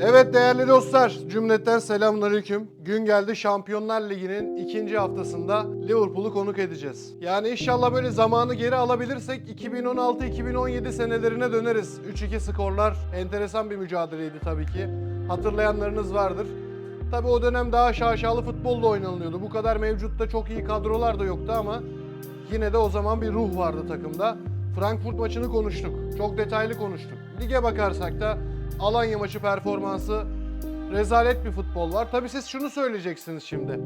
Evet değerli dostlar, cümletten selamünaleyküm. Gün geldi Şampiyonlar Ligi'nin ikinci haftasında Liverpool'u konuk edeceğiz. Yani inşallah böyle zamanı geri alabilirsek 2016-2017 senelerine döneriz. 3-2 skorlar enteresan bir mücadeleydi tabii ki. Hatırlayanlarınız vardır. Tabii o dönem daha şaşalı futbolla oynanılıyordu. Bu kadar mevcutta çok iyi kadrolar da yoktu ama yine de o zaman bir ruh vardı takımda. Frankfurt maçını konuştuk. Çok detaylı konuştuk. Lige bakarsak da Alanya maçı performansı rezalet bir futbol var. Tabii siz şunu söyleyeceksiniz şimdi.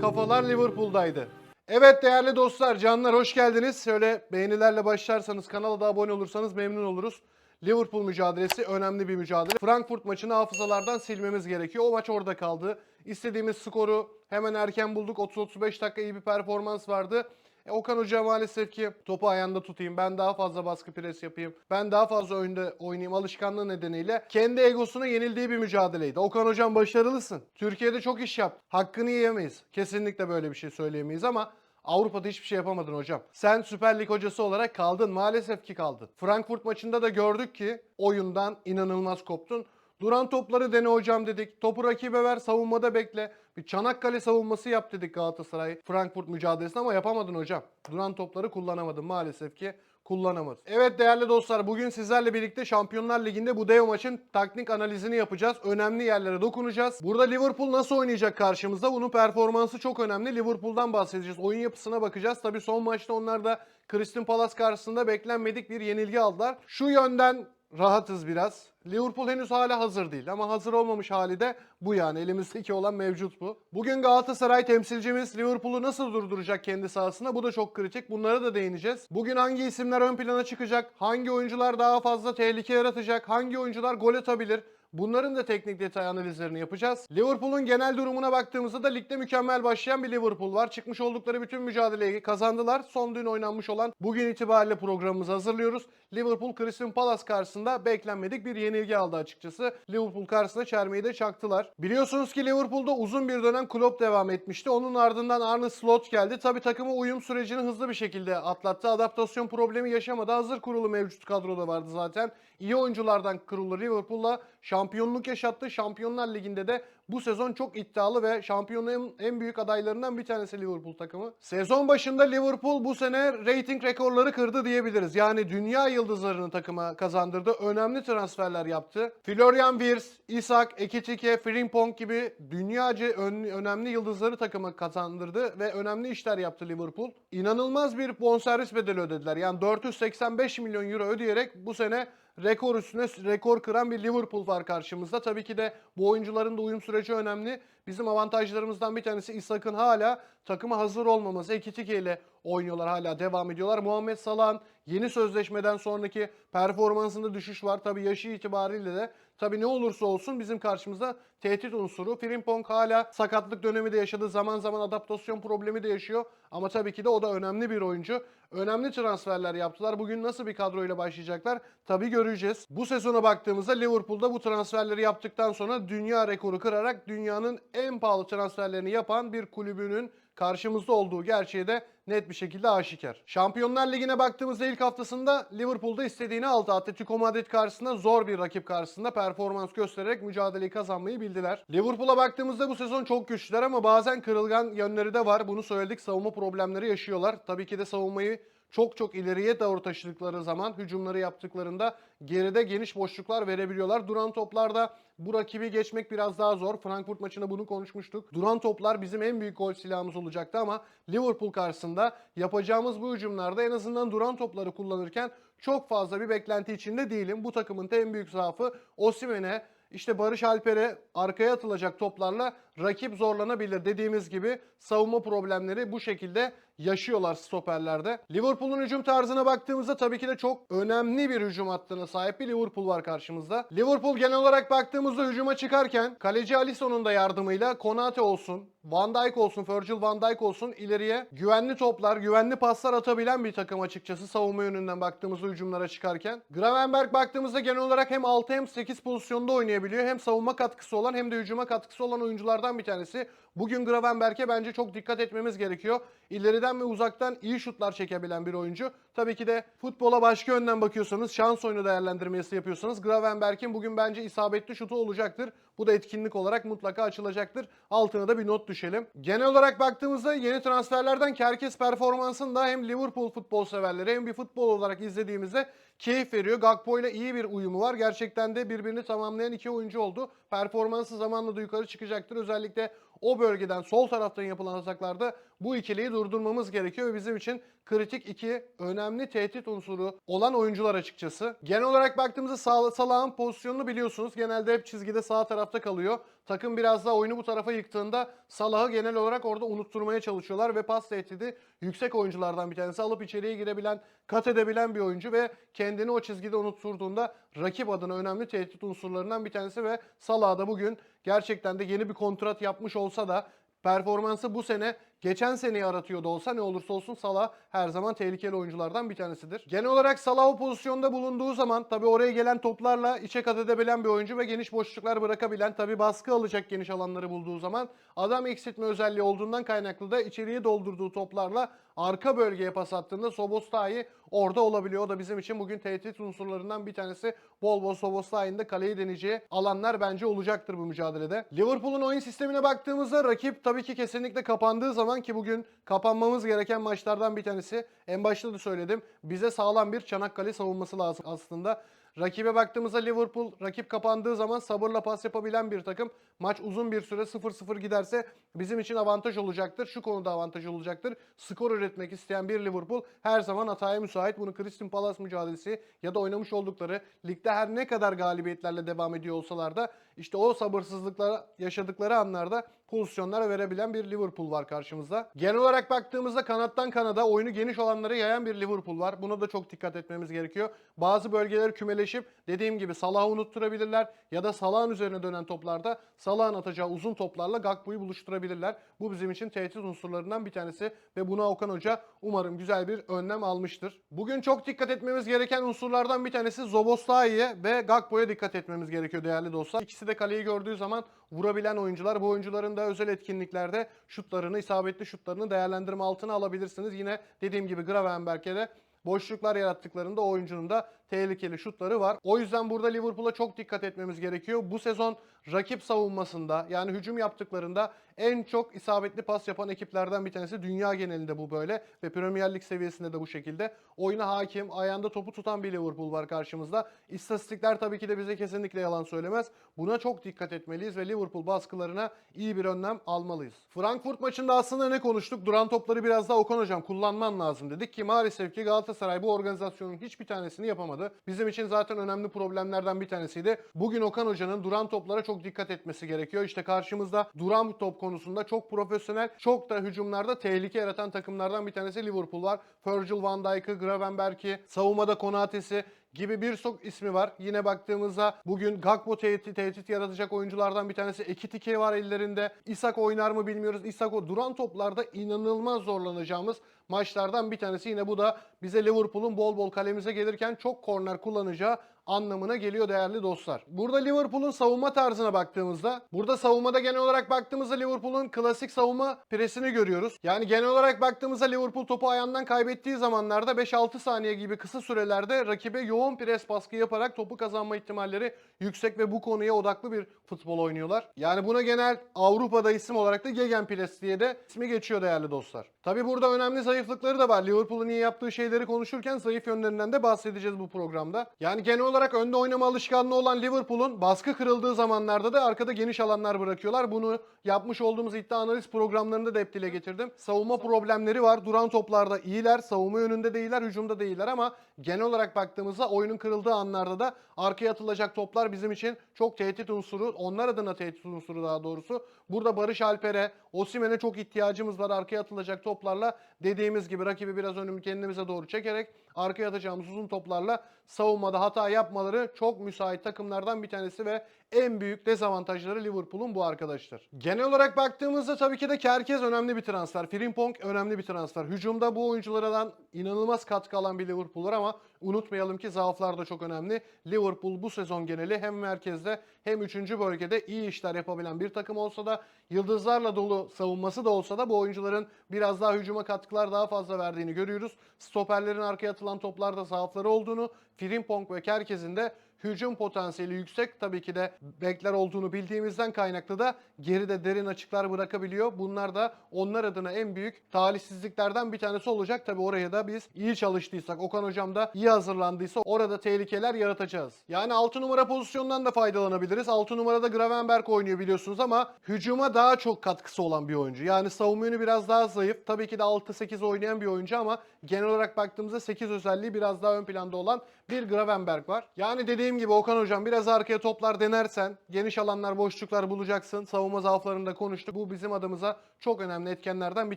Kafalar Liverpool'daydı. Evet değerli dostlar, canlar hoş geldiniz. Şöyle beğenilerle başlarsanız, kanala da abone olursanız memnun oluruz. Liverpool mücadelesi önemli bir mücadele. Frankfurt maçını hafızalardan silmemiz gerekiyor. O maç orada kaldı. İstediğimiz skoru hemen erken bulduk. 30-35 dakika iyi bir performans vardı. E, Okan Hoca maalesef ki topu ayağında tutayım, ben daha fazla baskı pres yapayım, ben daha fazla önde oynayayım alışkanlığı nedeniyle kendi egosuna yenildiği bir mücadeleydi. Okan Hocam başarılısın. Türkiye'de çok iş yap. Hakkını yiyemeyiz. Kesinlikle böyle bir şey söyleyemeyiz ama Avrupa'da hiçbir şey yapamadın hocam. Sen Süper Lig hocası olarak kaldın. Maalesef ki kaldın. Frankfurt maçında da gördük ki oyundan inanılmaz koptun. Duran topları dene hocam dedik. Topu rakibe ver, savunmada bekle. Bir Çanakkale savunması yap dedik Galatasaray Frankfurt mücadelesinde ama yapamadın hocam. Duran topları kullanamadın maalesef ki kullanamadın. Evet değerli dostlar bugün sizlerle birlikte Şampiyonlar Ligi'nde bu dev maçın taktik analizini yapacağız. Önemli yerlere dokunacağız. Burada Liverpool nasıl oynayacak karşımızda? Bunun performansı çok önemli. Liverpool'dan bahsedeceğiz. Oyun yapısına bakacağız. Tabii son maçta onlar da Crystal Palace karşısında beklenmedik bir yenilgi aldılar. Şu yönden rahatız biraz. Liverpool henüz hala hazır değil ama hazır olmamış hali de bu yani elimizdeki olan mevcut bu. Bugün Galatasaray temsilcimiz Liverpool'u nasıl durduracak kendi sahasında bu da çok kritik. Bunlara da değineceğiz. Bugün hangi isimler ön plana çıkacak? Hangi oyuncular daha fazla tehlike yaratacak? Hangi oyuncular gol atabilir? Bunların da teknik detay analizlerini yapacağız. Liverpool'un genel durumuna baktığımızda da ligde mükemmel başlayan bir Liverpool var. Çıkmış oldukları bütün mücadeleyi kazandılar. Son dün oynanmış olan bugün itibariyle programımızı hazırlıyoruz. Liverpool Crystal Palace karşısında beklenmedik bir yenilgi aldı açıkçası. Liverpool karşısında çermeyi de çaktılar. Biliyorsunuz ki Liverpool'da uzun bir dönem Klopp devam etmişti. Onun ardından Arne Slot geldi. Tabi takımı uyum sürecini hızlı bir şekilde atlattı. Adaptasyon problemi yaşamadı. Hazır kurulu mevcut kadroda vardı zaten. İyi oyunculardan kurulu Liverpool'la şampiyonluk yaşattı. Şampiyonlar Ligi'nde de bu sezon çok iddialı ve şampiyonluğun en büyük adaylarından bir tanesi Liverpool takımı. Sezon başında Liverpool bu sene rating rekorları kırdı diyebiliriz. Yani dünya yıldızlarını takıma kazandırdı. Önemli transferler yaptı. Florian Wirtz, Isak, Ekitike, Frimpong gibi dünyaca ön- önemli yıldızları takıma kazandırdı ve önemli işler yaptı Liverpool. İnanılmaz bir bonservis bedeli ödediler. Yani 485 milyon euro ödeyerek bu sene rekor üstüne rekor kıran bir Liverpool var karşımızda. Tabii ki de bu oyuncuların da uyum süreci önemli. Bizim avantajlarımızdan bir tanesi İshak'ın hala takıma hazır olmaması. Ekitike ile oynuyorlar hala devam ediyorlar. Muhammed Salah'ın yeni sözleşmeden sonraki performansında düşüş var. Tabii yaşı itibariyle de tabii ne olursa olsun bizim karşımızda tehdit unsuru. Frimpong hala sakatlık dönemi de yaşadı. Zaman zaman adaptasyon problemi de yaşıyor. Ama tabii ki de o da önemli bir oyuncu. Önemli transferler yaptılar. Bugün nasıl bir kadroyla başlayacaklar? Tabii göreceğiz. Bu sezona baktığımızda Liverpool'da bu transferleri yaptıktan sonra dünya rekoru kırarak dünyanın en pahalı transferlerini yapan bir kulübünün karşımızda olduğu gerçeği de net bir şekilde aşikar. Şampiyonlar Ligi'ne baktığımızda ilk haftasında Liverpool'da istediğini aldı. Atletico Madrid karşısında zor bir rakip karşısında performans göstererek mücadeleyi kazanmayı bildiler. Liverpool'a baktığımızda bu sezon çok güçlüler ama bazen kırılgan yönleri de var. Bunu söyledik savunma problemleri yaşıyorlar. Tabii ki de savunmayı çok çok ileriye doğru taşıdıkları zaman hücumları yaptıklarında geride geniş boşluklar verebiliyorlar. Duran toplarda bu rakibi geçmek biraz daha zor. Frankfurt maçında bunu konuşmuştuk. Duran toplar bizim en büyük gol silahımız olacaktı ama Liverpool karşısında yapacağımız bu hücumlarda en azından duran topları kullanırken çok fazla bir beklenti içinde değilim. Bu takımın en büyük zaafı Osimhen'e işte Barış Alper'e arkaya atılacak toplarla rakip zorlanabilir. Dediğimiz gibi savunma problemleri bu şekilde yaşıyorlar stoperlerde. Liverpool'un hücum tarzına baktığımızda tabii ki de çok önemli bir hücum hattına sahip bir Liverpool var karşımızda. Liverpool genel olarak baktığımızda hücuma çıkarken kaleci Alisson'un da yardımıyla Konate olsun, Van Dijk olsun, Virgil van Dijk olsun ileriye güvenli toplar, güvenli paslar atabilen bir takım açıkçası savunma yönünden baktığımızda hücumlara çıkarken. Gravenberg baktığımızda genel olarak hem 6 hem 8 pozisyonda oynayabiliyor. Hem savunma katkısı olan hem de hücuma katkısı olan oyunculardan oyunculardan bir tanesi. Bugün Gravenberg'e bence çok dikkat etmemiz gerekiyor. İleriden ve uzaktan iyi şutlar çekebilen bir oyuncu. Tabii ki de futbola başka yönden bakıyorsanız, şans oyunu değerlendirmesi yapıyorsanız Gravenberg'in bugün bence isabetli şutu olacaktır. Bu da etkinlik olarak mutlaka açılacaktır. Altına da bir not düşelim. Genel olarak baktığımızda yeni transferlerden Kerkes performansında hem Liverpool futbol severleri hem bir futbol olarak izlediğimizde keyif veriyor. Gakpo ile iyi bir uyumu var. Gerçekten de birbirini tamamlayan iki oyuncu oldu. Performansı zamanla da yukarı çıkacaktır. Özellikle o bölgeden sol taraftan yapılan ataklarda bu ikiliyi durdurmamız gerekiyor ve bizim için kritik iki önemli tehdit unsuru olan oyuncular açıkçası. Genel olarak baktığımızda Sal- Salah'ın pozisyonunu biliyorsunuz. Genelde hep çizgide sağ tarafta kalıyor. Takım biraz daha oyunu bu tarafa yıktığında Salah'ı genel olarak orada unutturmaya çalışıyorlar ve pas tehdidi yüksek oyunculardan bir tanesi. Alıp içeriye girebilen, kat edebilen bir oyuncu ve kendini o çizgide unutturduğunda rakip adına önemli tehdit unsurlarından bir tanesi ve Salah da bugün gerçekten de yeni bir kontrat yapmış olsa da performansı bu sene geçen seneyi aratıyor da olsa ne olursa olsun Salah her zaman tehlikeli oyunculardan bir tanesidir. Genel olarak Salah o pozisyonda bulunduğu zaman tabi oraya gelen toplarla içe kat edebilen bir oyuncu ve geniş boşluklar bırakabilen tabi baskı alacak geniş alanları bulduğu zaman adam eksiltme özelliği olduğundan kaynaklı da içeriye doldurduğu toplarla arka bölgeye pas attığında Soboslai orada olabiliyor. O da bizim için bugün tehdit unsurlarından bir tanesi. Bol bol Soboslai'nin de kaleyi deneyeceği alanlar bence olacaktır bu mücadelede. Liverpool'un oyun sistemine baktığımızda rakip tabii ki kesinlikle kapandığı zaman ki bugün kapanmamız gereken maçlardan bir tanesi. En başta da söyledim. Bize sağlam bir Çanakkale savunması lazım aslında. Rakibe baktığımızda Liverpool rakip kapandığı zaman sabırla pas yapabilen bir takım. Maç uzun bir süre 0-0 giderse bizim için avantaj olacaktır. Şu konuda avantaj olacaktır. Skor üretmek isteyen bir Liverpool her zaman hataya müsait. Bunu Crystal Palace mücadelesi ya da oynamış oldukları ligde her ne kadar galibiyetlerle devam ediyor olsalar da işte o sabırsızlıklara yaşadıkları anlarda pozisyonlar verebilen bir Liverpool var karşımızda. Genel olarak baktığımızda kanattan kanada oyunu geniş olanları yayan bir Liverpool var. Buna da çok dikkat etmemiz gerekiyor. Bazı bölgeler kümeleşip dediğim gibi Salah'ı unutturabilirler ya da Salah'ın üzerine dönen toplarda Salah'ın atacağı uzun toplarla Gakpo'yu buluşturabilirler. Bu bizim için tehdit unsurlarından bir tanesi ve buna Okan Hoca umarım güzel bir önlem almıştır. Bugün çok dikkat etmemiz gereken unsurlardan bir tanesi Zoboslai'ye ve Gakpo'ya dikkat etmemiz gerekiyor değerli dostlar. İkisi de kaleyi gördüğü zaman vurabilen oyuncular. Bu oyuncuların da özel etkinliklerde şutlarını, isabetli şutlarını değerlendirme altına alabilirsiniz. Yine dediğim gibi Gravenberg'e de boşluklar yarattıklarında oyuncunun da tehlikeli şutları var. O yüzden burada Liverpool'a çok dikkat etmemiz gerekiyor. Bu sezon rakip savunmasında yani hücum yaptıklarında en çok isabetli pas yapan ekiplerden bir tanesi. Dünya genelinde bu böyle ve Premier Lig seviyesinde de bu şekilde. Oyuna hakim, ayağında topu tutan bir Liverpool var karşımızda. İstatistikler tabii ki de bize kesinlikle yalan söylemez. Buna çok dikkat etmeliyiz ve Liverpool baskılarına iyi bir önlem almalıyız. Frankfurt maçında aslında ne konuştuk? Duran topları biraz daha Okan Hocam kullanman lazım dedik ki maalesef ki Galatasaray bu organizasyonun hiçbir tanesini yapamadı. Bizim için zaten önemli problemlerden bir tanesiydi. Bugün Okan Hoca'nın duran toplara çok dikkat etmesi gerekiyor. İşte karşımızda duran top konusunda çok profesyonel, çok da hücumlarda tehlike yaratan takımlardan bir tanesi Liverpool var. Virgil van Dijk'ı, Gravenberg'i, savunmada Konate'si gibi birçok ismi var. Yine baktığımızda bugün Gakpo tehdit, tehdit yaratacak oyunculardan bir tanesi. Ekitike var ellerinde. Isak oynar mı bilmiyoruz. Isak o duran toplarda inanılmaz zorlanacağımız maçlardan bir tanesi. Yine bu da bize Liverpool'un bol bol kalemize gelirken çok korner kullanacağı anlamına geliyor değerli dostlar. Burada Liverpool'un savunma tarzına baktığımızda, burada savunmada genel olarak baktığımızda Liverpool'un klasik savunma presini görüyoruz. Yani genel olarak baktığımızda Liverpool topu ayağından kaybettiği zamanlarda 5-6 saniye gibi kısa sürelerde rakibe yoğun pres baskı yaparak topu kazanma ihtimalleri yüksek ve bu konuya odaklı bir futbol oynuyorlar. Yani buna genel Avrupa'da isim olarak da Gegenpress diye de ismi geçiyor değerli dostlar. Tabi burada önemli zayıflıkları da var. Liverpool'un iyi yaptığı şeyleri konuşurken zayıf yönlerinden de bahsedeceğiz bu programda. Yani genel olarak önde oynama alışkanlığı olan Liverpool'un baskı kırıldığı zamanlarda da arkada geniş alanlar bırakıyorlar. Bunu yapmış olduğumuz iddia analiz programlarında da hep dile getirdim. Savunma problemleri var. Duran toplarda iyiler. Savunma yönünde değiller, hücumda değiller ama genel olarak baktığımızda oyunun kırıldığı anlarda da arkaya atılacak toplar bizim için çok tehdit unsuru. Onlar adına tehdit unsuru daha doğrusu. Burada Barış Alper'e, Osimhen'e çok ihtiyacımız var. Arkaya atılacak toplarla dediğimiz gibi rakibi biraz önümü kendimize doğru çekerek arkaya atacağımız uzun toplarla savunmada hata yapmaları çok müsait takımlardan bir tanesi ve en büyük dezavantajları Liverpool'un bu arkadaşlar. Genel olarak baktığımızda tabii ki de Kerkez önemli bir transfer. Frimpong önemli bir transfer. Hücumda bu oyunculardan inanılmaz katkı alan bir Liverpool var ama unutmayalım ki zaaflar da çok önemli. Liverpool bu sezon geneli hem merkezde hem 3. bölgede iyi işler yapabilen bir takım olsa da yıldızlarla dolu savunması da olsa da bu oyuncuların biraz daha hücuma katkılar daha fazla verdiğini görüyoruz. Stoperlerin arkaya atılan toplarda zaafları olduğunu, Frimpong ve Kerkez'in de hücum potansiyeli yüksek. Tabii ki de bekler olduğunu bildiğimizden kaynaklı da geride derin açıklar bırakabiliyor. Bunlar da onlar adına en büyük talihsizliklerden bir tanesi olacak. Tabii oraya da biz iyi çalıştıysak, Okan Hocam da iyi hazırlandıysa orada tehlikeler yaratacağız. Yani 6 numara pozisyonundan da faydalanabiliriz. 6 numarada Gravenberg oynuyor biliyorsunuz ama hücuma daha çok katkısı olan bir oyuncu. Yani savunma yönü biraz daha zayıf. Tabii ki de 6-8 oynayan bir oyuncu ama genel olarak baktığımızda 8 özelliği biraz daha ön planda olan bir Gravenberg var. Yani dediğim gibi Okan Hocam biraz arkaya toplar denersen geniş alanlar, boşluklar bulacaksın. Savunma zaaflarını da konuştuk. Bu bizim adımıza çok önemli etkenlerden bir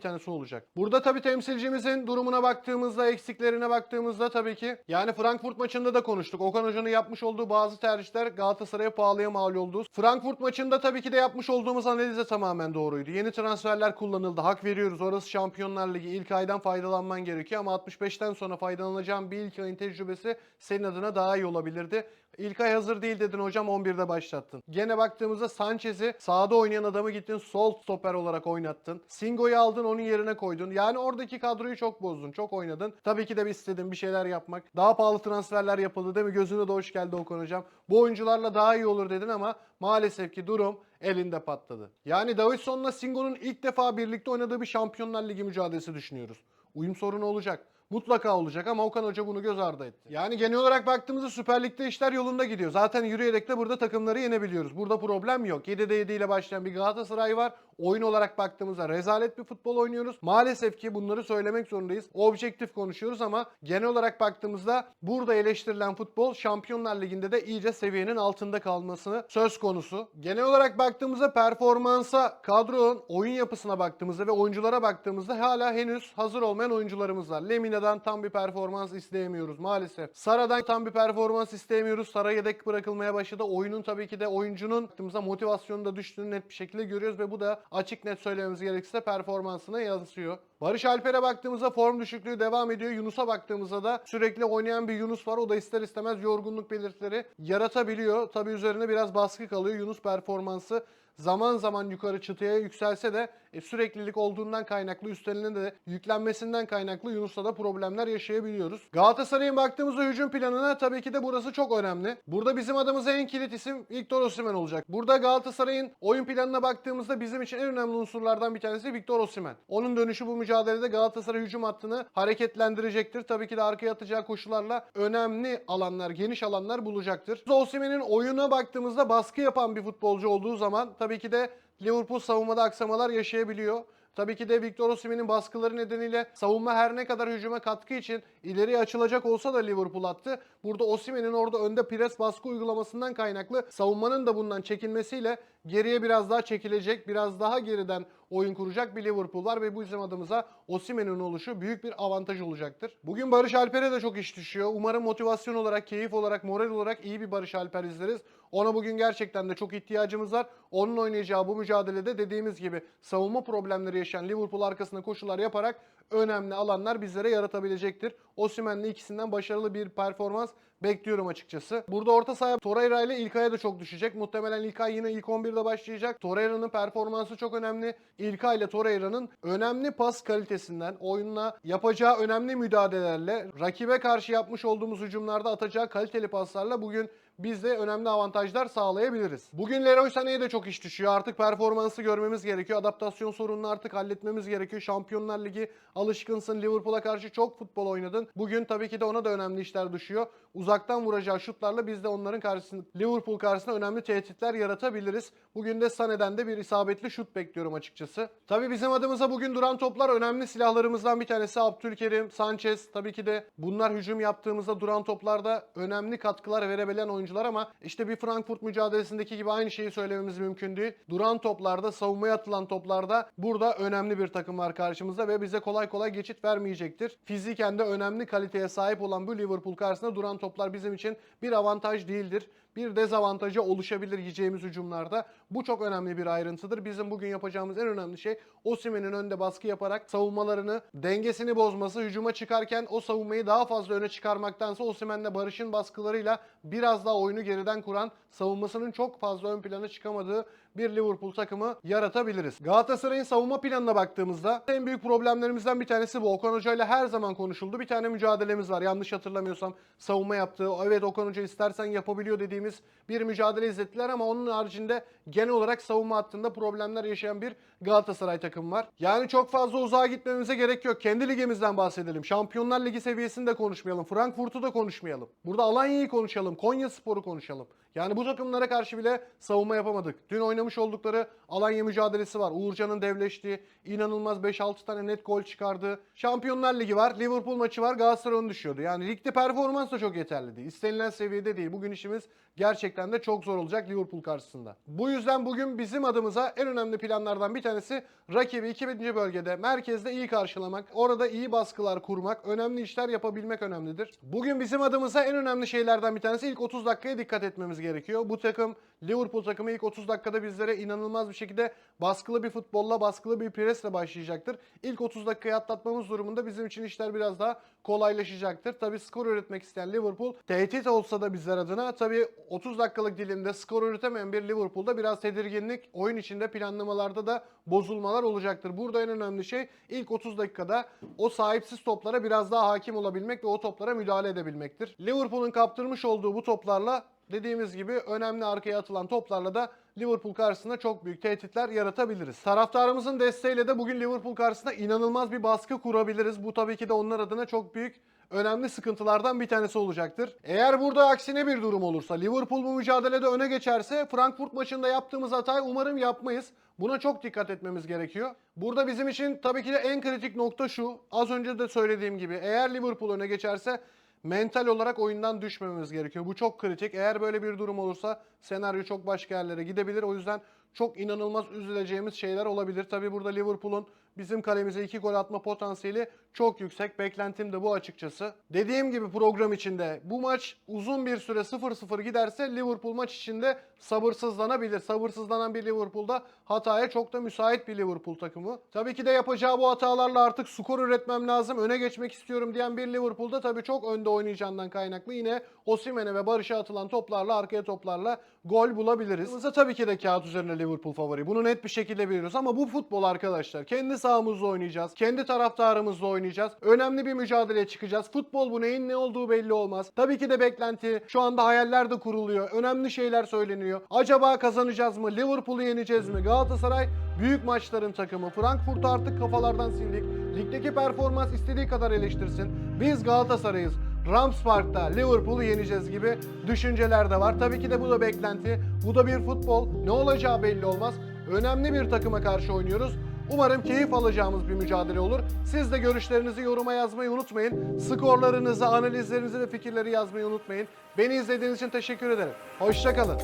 tanesi olacak. Burada tabii temsilcimizin durumuna baktığımızda, eksiklerine baktığımızda tabii ki yani Frankfurt maçında da konuştuk. Okan Hoca'nın yapmış olduğu bazı tercihler Galatasaray'a pahalıya mal oldu. Frankfurt maçında tabii ki de yapmış olduğumuz analiz de tamamen doğruydu. Yeni transferler kullanıldı. Hak veriyoruz. Orası Şampiyonlar Ligi. İlk aydan faydalanman gerekiyor ama 65'ten sonra faydalanacağın bir ilk ayın tecrübesi senin adına daha iyi olabilirdi. İlkay hazır değil dedin hocam 11'de başlattın. Gene baktığımızda Sanchez'i sağda oynayan adamı gittin sol stoper olarak oynattın. Singo'yu aldın onun yerine koydun. Yani oradaki kadroyu çok bozdun. Çok oynadın. Tabii ki de bir istedin bir şeyler yapmak. Daha pahalı transferler yapıldı değil mi? Gözüne de hoş geldi Okan hocam. Bu oyuncularla daha iyi olur dedin ama maalesef ki durum elinde patladı. Yani Davidson'la Singo'nun ilk defa birlikte oynadığı bir Şampiyonlar Ligi mücadelesi düşünüyoruz. Uyum sorunu olacak. Mutlaka olacak ama Okan Hoca bunu göz ardı etti. Yani genel olarak baktığımızda Süper Lig'de işler yolunda gidiyor. Zaten yürüyerek de burada takımları yenebiliyoruz. Burada problem yok. 7'de 7 ile başlayan bir Galatasaray var. Oyun olarak baktığımızda rezalet bir futbol oynuyoruz. Maalesef ki bunları söylemek zorundayız. Objektif konuşuyoruz ama genel olarak baktığımızda burada eleştirilen futbol Şampiyonlar Ligi'nde de iyice seviyenin altında kalmasını söz konusu. Genel olarak baktığımızda performansa, kadronun oyun yapısına baktığımızda ve oyunculara baktığımızda hala henüz hazır olmayan oyuncularımız var. Lemina'dan tam bir performans isteyemiyoruz maalesef. Sara'dan tam bir performans isteyemiyoruz. Sara yedek bırakılmaya başladı. Oyunun tabii ki de oyuncunun baktığımızda motivasyonu da düştüğünü net bir şekilde görüyoruz ve bu da açık net söylememiz gerekirse performansına yansıyor. Barış Alper'e baktığımızda form düşüklüğü devam ediyor. Yunus'a baktığımızda da sürekli oynayan bir Yunus var. O da ister istemez yorgunluk belirtileri yaratabiliyor. Tabii üzerine biraz baskı kalıyor. Yunus performansı zaman zaman yukarı çıtaya yükselse de e, süreklilik olduğundan kaynaklı üstlerine de yüklenmesinden kaynaklı Yunus'ta da problemler yaşayabiliyoruz. Galatasaray'ın baktığımızda hücum planına tabii ki de burası çok önemli. Burada bizim adımıza en kilit isim Victor Osimhen olacak. Burada Galatasaray'ın oyun planına baktığımızda bizim için en önemli unsurlardan bir tanesi Victor Osimhen. Onun dönüşü bu mücadelede Galatasaray hücum hattını hareketlendirecektir. Tabii ki de arkaya atacağı koşularla önemli alanlar, geniş alanlar bulacaktır. Osimhen'in oyuna baktığımızda baskı yapan bir futbolcu olduğu zaman tabii ki de Liverpool savunmada aksamalar yaşayabiliyor. Tabii ki de Victor Osimhen'in baskıları nedeniyle savunma her ne kadar hücuma katkı için ileriye açılacak olsa da Liverpool attı. Burada Osimhen'in orada önde pres baskı uygulamasından kaynaklı savunmanın da bundan çekinmesiyle geriye biraz daha çekilecek, biraz daha geriden oyun kuracak bir Liverpool var ve bu bizim adımıza Osimhen'in oluşu büyük bir avantaj olacaktır. Bugün Barış Alper'e de çok iş düşüyor. Umarım motivasyon olarak, keyif olarak, moral olarak iyi bir Barış Alper izleriz. Ona bugün gerçekten de çok ihtiyacımız var. Onun oynayacağı bu mücadelede dediğimiz gibi savunma problemleri yaşayan Liverpool arkasına koşular yaparak önemli alanlar bizlere yaratabilecektir. Osimhen'le ikisinden başarılı bir performans bekliyorum açıkçası. Burada orta sahaya Torreira ile İlkay'a da çok düşecek. Muhtemelen İlkay yine ilk 11'de başlayacak. Torreira'nın performansı çok önemli. İlkay ile Torreira'nın önemli pas kalitesinden, oyunla yapacağı önemli müdahalelerle, rakibe karşı yapmış olduğumuz hücumlarda atacağı kaliteli paslarla bugün biz de önemli avantajlar sağlayabiliriz. Bugün Leroy Sané'ye de çok iş düşüyor. Artık performansı görmemiz gerekiyor. Adaptasyon sorununu artık halletmemiz gerekiyor. Şampiyonlar Ligi alışkınsın. Liverpool'a karşı çok futbol oynadın. Bugün tabii ki de ona da önemli işler düşüyor. Uzaktan vuracağı şutlarla biz de onların karşısında Liverpool karşısında önemli tehditler yaratabiliriz. Bugün de Sané'den de bir isabetli şut bekliyorum açıkçası. Tabii bizim adımıza bugün duran toplar önemli silahlarımızdan bir tanesi. Abdülkerim, Sanchez tabii ki de bunlar hücum yaptığımızda duran toplarda önemli katkılar verebilen oyuncular ama işte bir Frankfurt mücadelesindeki gibi aynı şeyi söylememiz mümkün değil. Duran toplarda, savunmaya atılan toplarda burada önemli bir takım var karşımızda ve bize kolay kolay geçit vermeyecektir. Fiziken de önemli kaliteye sahip olan bu Liverpool karşısında duran toplar bizim için bir avantaj değildir. Bir dezavantajı oluşabilir yiyeceğimiz hücumlarda. Bu çok önemli bir ayrıntıdır. Bizim bugün yapacağımız en önemli şey Osimhen'in önde baskı yaparak savunmalarını, dengesini bozması, hücuma çıkarken o savunmayı daha fazla öne çıkarmaktansa Osimhen'le Barış'ın baskılarıyla biraz daha oyunu geriden kuran, savunmasının çok fazla ön plana çıkamadığı bir Liverpool takımı yaratabiliriz. Galatasaray'ın savunma planına baktığımızda en büyük problemlerimizden bir tanesi bu. Okan Hoca ile her zaman konuşuldu. Bir tane mücadelemiz var. Yanlış hatırlamıyorsam savunma yaptığı, evet Okan Hoca istersen yapabiliyor dediğimiz bir mücadele izlettiler ama onun haricinde genel olarak savunma hattında problemler yaşayan bir Galatasaray takımı var. Yani çok fazla uzağa gitmemize gerek yok. Kendi ligimizden bahsedelim. Şampiyonlar Ligi seviyesinde konuşmayalım. Frankfurt'u da konuşmayalım. Burada Alanya'yı konuşalım. Konya Spor'u konuşalım. Yani bu takımlara karşı bile savunma yapamadık. Dün oynamış oldukları Alanya mücadelesi var. Uğurcan'ın devleştiği, inanılmaz 5-6 tane net gol çıkardığı. Şampiyonlar Ligi var, Liverpool maçı var, Galatasaray onu düşüyordu. Yani ligde performans da çok yeterli değil. İstenilen seviyede değil. Bugün işimiz gerçekten de çok zor olacak Liverpool karşısında. Bu yüzden bugün bizim adımıza en önemli planlardan bir tanesi rakibi 2000. bölgede, merkezde iyi karşılamak, orada iyi baskılar kurmak, önemli işler yapabilmek önemlidir. Bugün bizim adımıza en önemli şeylerden bir tanesi ilk 30 dakikaya dikkat etmemiz gerekiyor. Bu takım Liverpool takımı ilk 30 dakikada bizlere inanılmaz bir şekilde baskılı bir futbolla, baskılı bir presle başlayacaktır. İlk 30 dakikayı atlatmamız durumunda bizim için işler biraz daha kolaylaşacaktır. Tabii skor üretmek isteyen Liverpool tehdit olsa da bizler adına tabii 30 dakikalık dilimde skor üretemeyen bir Liverpool'da biraz tedirginlik, oyun içinde planlamalarda da bozulmalar olacaktır. Burada en önemli şey ilk 30 dakikada o sahipsiz toplara biraz daha hakim olabilmek ve o toplara müdahale edebilmektir. Liverpool'un kaptırmış olduğu bu toplarla dediğimiz gibi önemli arkaya atılan toplarla da Liverpool karşısında çok büyük tehditler yaratabiliriz. Taraftarımızın desteğiyle de bugün Liverpool karşısında inanılmaz bir baskı kurabiliriz. Bu tabii ki de onlar adına çok büyük önemli sıkıntılardan bir tanesi olacaktır. Eğer burada aksine bir durum olursa, Liverpool bu mücadelede öne geçerse Frankfurt maçında yaptığımız hatayı umarım yapmayız. Buna çok dikkat etmemiz gerekiyor. Burada bizim için tabii ki de en kritik nokta şu. Az önce de söylediğim gibi eğer Liverpool öne geçerse mental olarak oyundan düşmememiz gerekiyor. Bu çok kritik. Eğer böyle bir durum olursa senaryo çok başka yerlere gidebilir. O yüzden çok inanılmaz üzüleceğimiz şeyler olabilir. Tabii burada Liverpool'un bizim kalemize iki gol atma potansiyeli çok yüksek. Beklentim de bu açıkçası. Dediğim gibi program içinde bu maç uzun bir süre 0-0 giderse Liverpool maç içinde sabırsızlanabilir. Sabırsızlanan bir Liverpool'da hataya çok da müsait bir Liverpool takımı. Tabii ki de yapacağı bu hatalarla artık skor üretmem lazım, öne geçmek istiyorum diyen bir Liverpool'da tabii çok önde oynayacağından kaynaklı yine Osimhen'e ve Barış'a atılan toplarla, arkaya toplarla gol bulabiliriz. Bize tabii ki de kağıt üzerinde Liverpool favori. Bunu net bir şekilde biliyoruz ama bu futbol arkadaşlar. Kendi sahamızda oynayacağız. Kendi taraftarımızla oynayacağız. Önemli bir mücadeleye çıkacağız. Futbol bu neyin ne olduğu belli olmaz. Tabii ki de beklenti. Şu anda hayaller de kuruluyor. Önemli şeyler söyleniyor. Acaba kazanacağız mı? Liverpool'u yeneceğiz mi? Galatasaray büyük maçların takımı. Frankfurt'u artık kafalardan sildik. Ligdeki performans istediği kadar eleştirsin. Biz Galatasaray'ız. Rams Park'ta Liverpool'u yeneceğiz gibi düşünceler de var. Tabii ki de bu da beklenti. Bu da bir futbol. Ne olacağı belli olmaz. Önemli bir takıma karşı oynuyoruz. Umarım keyif alacağımız bir mücadele olur. Siz de görüşlerinizi yoruma yazmayı unutmayın. Skorlarınızı, analizlerinizi ve fikirleri yazmayı unutmayın. Beni izlediğiniz için teşekkür ederim. Hoşçakalın.